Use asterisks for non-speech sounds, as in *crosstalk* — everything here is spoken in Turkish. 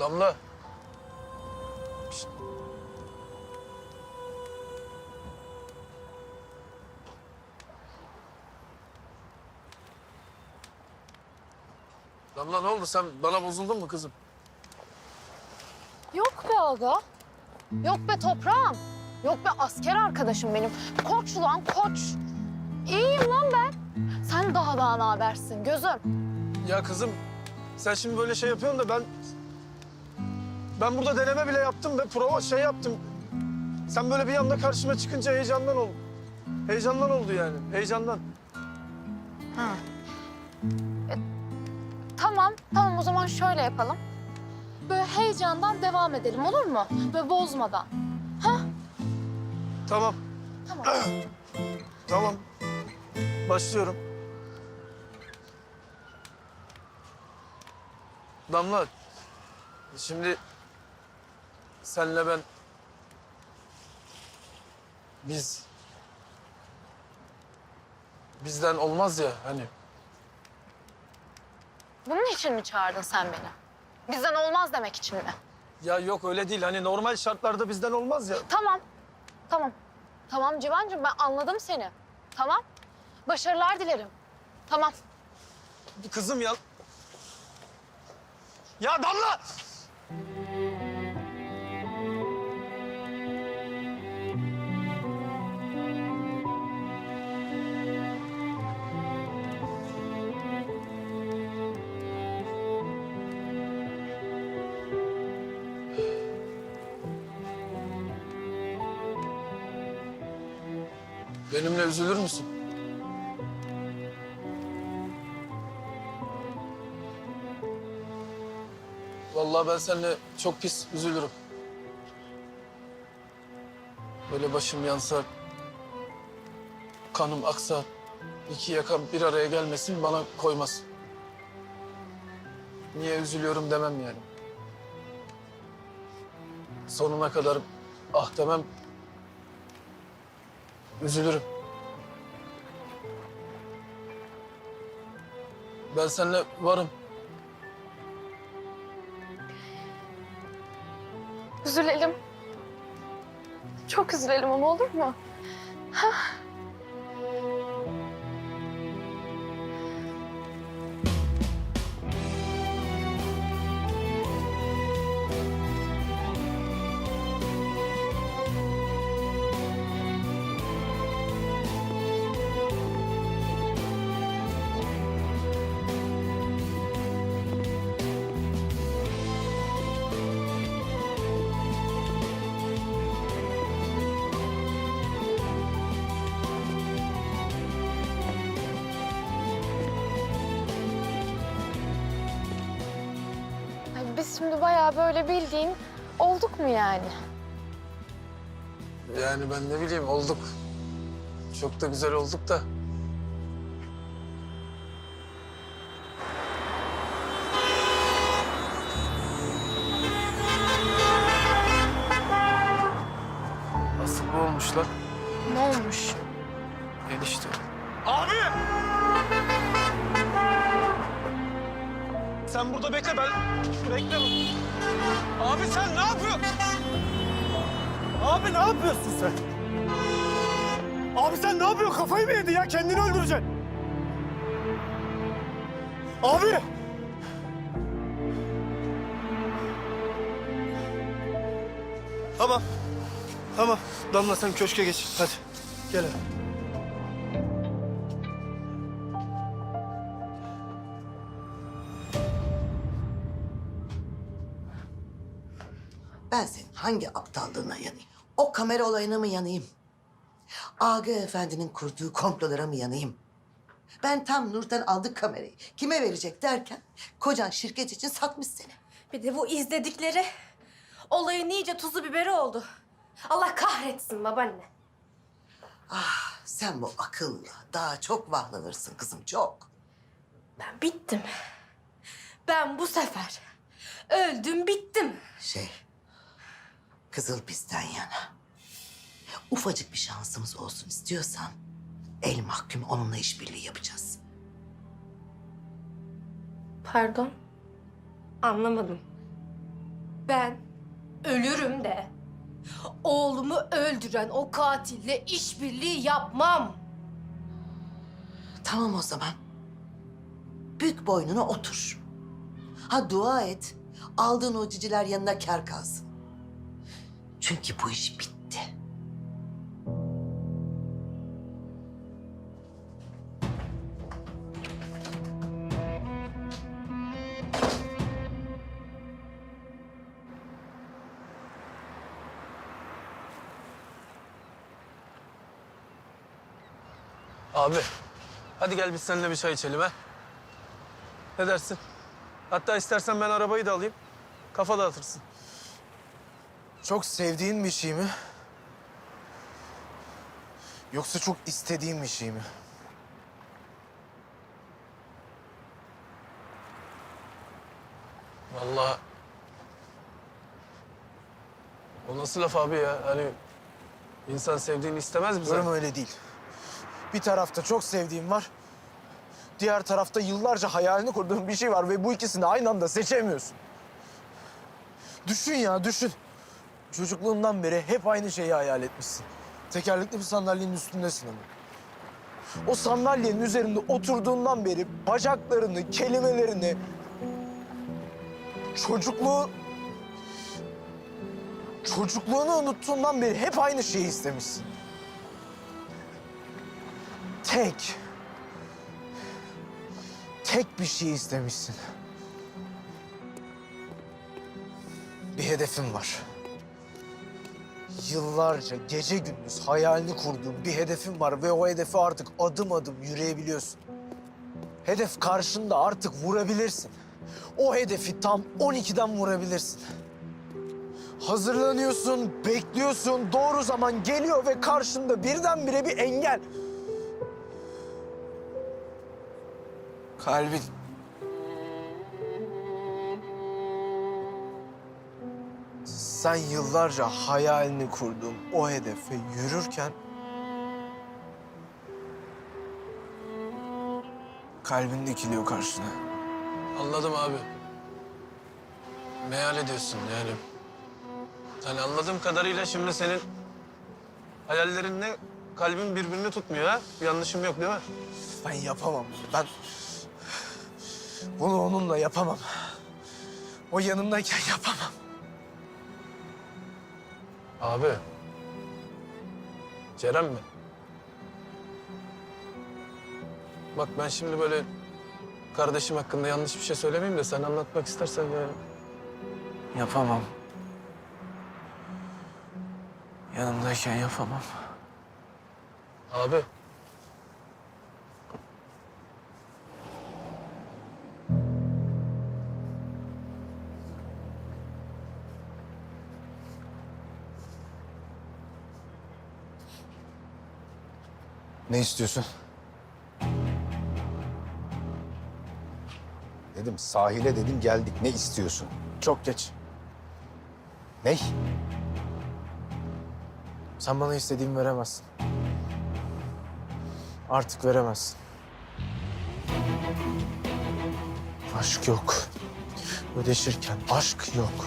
Damla. Şşt. Damla ne oldu? Sen bana bozuldun mu kızım? Yok be aga. Yok be toprağım. Yok be asker arkadaşım benim. Koç lan koç. İyiyim lan ben. Sen daha daha habersin gözüm. Ya kızım sen şimdi böyle şey yapıyorsun da ben... Ben burada deneme bile yaptım ve prova şey yaptım. Sen böyle bir anda karşıma çıkınca heyecandan oldu. Heyecandan oldu yani, heyecandan. Ha. E, tamam, tamam o zaman şöyle yapalım. Böyle heyecandan devam edelim olur mu? Böyle bozmadan. Tamam, Tamam. *clears throat* tamam. Başlıyorum. Damla, şimdi senle ben... Biz... Bizden olmaz ya hani. Bunun için mi çağırdın sen beni? Bizden olmaz demek için mi? Ya yok öyle değil. Hani normal şartlarda bizden olmaz ya. Tamam, tamam. Tamam Civan'cığım ben anladım seni. Tamam. Başarılar dilerim. Tamam. Kızım ya. Ya Damla! Benimle üzülür müsün? Vallahi ben seninle çok pis üzülürüm. Böyle başım yansa, kanım aksa, iki yakam bir araya gelmesin bana koymaz. Niye üzülüyorum demem yani. Sonuna kadar ah demem, üzülürüm. Ben seninle varım. Üzülelim. Çok üzülelim ama olur mu? Ay, biz şimdi bayağı böyle bildiğin olduk mu yani? Yani ben ne bileyim olduk. Çok da güzel olduk da. Asıl bu olmuş lan. Ne olmuş? Sen burada bekle ben. Bekle. Abi sen ne yapıyorsun? Abi ne yapıyorsun sen? Abi sen ne yapıyorsun? Kafayı mı yedin ya? Kendini öldüreceksin. Abi! Tamam. Tamam. Damla sen köşke geç. Hadi. Gel hadi. Ben senin hangi aptallığına yanayım? O kamera olayına mı yanayım? Aga Efendi'nin kurduğu komplolara mı yanayım? Ben tam Nurten aldık kamerayı. Kime verecek derken kocan şirket için satmış seni. Bir de bu izledikleri olayın iyice tuzu biberi oldu. Allah kahretsin babaanne. Sen bu akılla daha çok vahlanırsın kızım çok. Ben bittim. Ben bu sefer öldüm bittim. Şey, kızıl bizden yana. Ufacık bir şansımız olsun istiyorsan el mahkum onunla işbirliği yapacağız. Pardon. Anlamadım. Ben ölürüm de oğlumu öldüren o katille işbirliği yapmam. Tamam o zaman. Bük boynuna otur. Ha dua et. Aldığın o ciciler yanına kar kalsın. Çünkü bu iş bitti. Abi, hadi gel biz seninle bir çay içelim ha. Ne dersin? Hatta istersen ben arabayı da alayım. Kafa dağıtırsın. Çok sevdiğin bir şey mi? Yoksa çok istediğin bir şey mi? Vallahi... O nasıl laf abi ya? Hani insan sevdiğini istemez mi Durum zaten? öyle değil. Bir tarafta çok sevdiğim var. Diğer tarafta yıllarca hayalini kurduğum bir şey var ve bu ikisini aynı anda seçemiyorsun. Düşün ya düşün. Çocukluğundan beri hep aynı şeyi hayal etmişsin. Tekerlekli bir sandalyenin üstündesin ama. O sandalyenin üzerinde oturduğundan beri bacaklarını, kelimelerini, çocukluğu... Çocukluğunu unuttuğundan beri hep aynı şeyi istemişsin. Tek. Tek bir şey istemişsin. Bir hedefin var. Yıllarca gece gündüz hayalini kurduğun bir hedefin var ve o hedefe artık adım adım yürüyebiliyorsun. Hedef karşında artık vurabilirsin. O hedefi tam 12'den vurabilirsin. Hazırlanıyorsun, bekliyorsun, doğru zaman geliyor ve karşında birdenbire bir engel. Kalbin. Sen yıllarca hayalini kurduğun o hedefe yürürken... Kalbin dikiliyor karşına. Anladım abi. Meyal ediyorsun yani. Yani anladığım kadarıyla şimdi senin hayallerinle kalbin birbirini tutmuyor ha? Yanlışım yok değil mi? Ben yapamam bunu. Ben bunu onunla yapamam. O yanımdayken yapamam. Abi. Ceren mi? Bak ben şimdi böyle kardeşim hakkında yanlış bir şey söylemeyeyim de sen anlatmak istersen yani. Yapamam. Yanımdayken yapamam. Abi. Ne istiyorsun? Dedim sahile dedim geldik. Ne istiyorsun? Çok geç. Ne? Sen bana istediğimi veremezsin. Artık veremezsin. Aşk yok. Ödeşirken aşk yok.